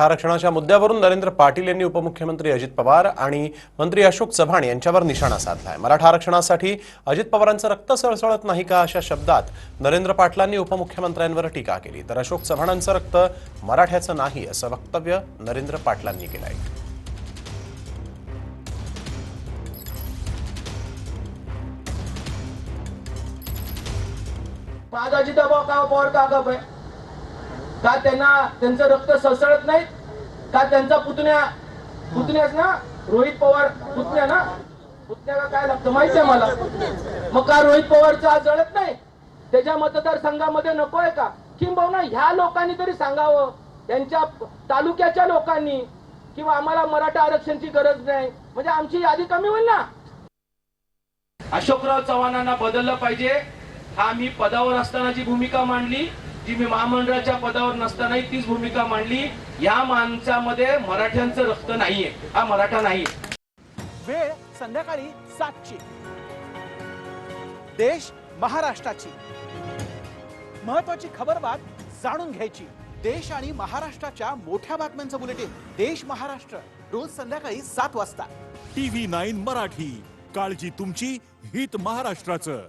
आरक्षणाच्या मुद्द्यावरून नरेंद्र पाटील यांनी उपमुख्यमंत्री अजित पवार आणि मंत्री अशोक चव्हाण यांच्यावर निशाणा साधलाय. मराठा आरक्षणासाठी अजित पवारांचं रक्त सळसळत नाही का अशा शब्दात नरेंद्र पाटलांनी उपमुख्यमंत्र्यांवर टीका केली. तर अशोक चव्हाणांचं रक्त मराठ्याचं नाही असं वक्तव्य नरेंद्र पाटलांनी केलं आहे माझा अजिताभाऊ पवार का गप आहे? का त्यांना त्यांचं रक्त सळसळत नाही का त्यांचा पुतण्या पुतण्याच ना रोहित पवार पुतण्या ना? पुतण्याला काय लागतं माहिती आहे मला? मग का रोहित पवारचं आज जळत नाही? त्याच्या मतदारसंघामध्ये नको आहे का? किंबहुना ह्या लोकांनी तरी सांगावं. त्यांच्या तालुक्याच्या लोकांनी. किंवा आम्हाला मराठा आरक्षणची गरज नाही. म्हणजे आमची यादी कमी होईल ना? अशोकराव चव्हाणांना बदललं पाहिजे. हा मी पदावर असतानाची भूमिका मांडली जी मी महामंडळाच्या पदावर नसतानाही तीच भूमिका मांडली. या माणसामध्ये मराठ्यांचं रक्त नाहीये. हा मराठा नाही. वेळ संध्याकाळी सातची. देश महाराष्ट्राची. महत्वाची खबरबात जाणून घ्यायची. देश आणि महाराष्ट्राच्या मोठ्या बातम्यांचं बुलेटिन. देश महाराष्ट्र रोज संध्याकाळी सात वाजता. TV nine Marathi. काळजी तुमची हित महाराष्ट्राचं.